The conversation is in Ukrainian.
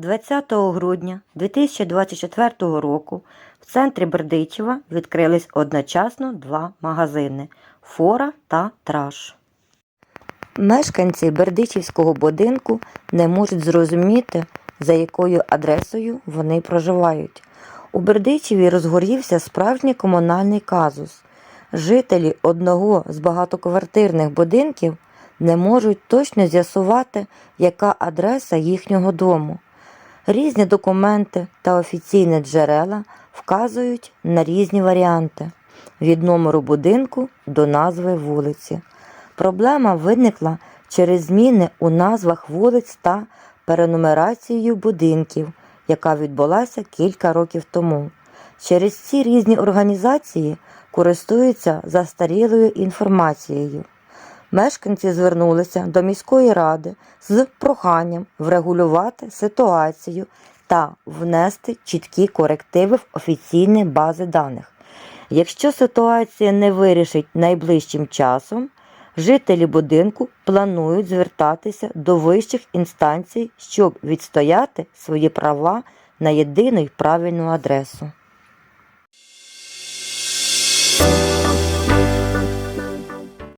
20 грудня 2024 року в центрі Бердичева відкрились одночасно два магазини Фора та Траш. Мешканці Бердичівського будинку не можуть зрозуміти, за якою адресою вони проживають. У Бердичеві розгорівся справжній комунальний казус. Жителі одного з багатоквартирних будинків не можуть точно з'ясувати, яка адреса їхнього дому. Різні документи та офіційні джерела вказують на різні варіанти від номеру будинку до назви вулиці. Проблема виникла через зміни у назвах вулиць та перенумерацією будинків, яка відбулася кілька років тому. Через ці різні організації користуються застарілою інформацією. Мешканці звернулися до міської ради з проханням врегулювати ситуацію та внести чіткі корективи в офіційні бази даних. Якщо ситуація не вирішить найближчим часом, жителі будинку планують звертатися до вищих інстанцій, щоб відстояти свої права на єдину й правильну адресу.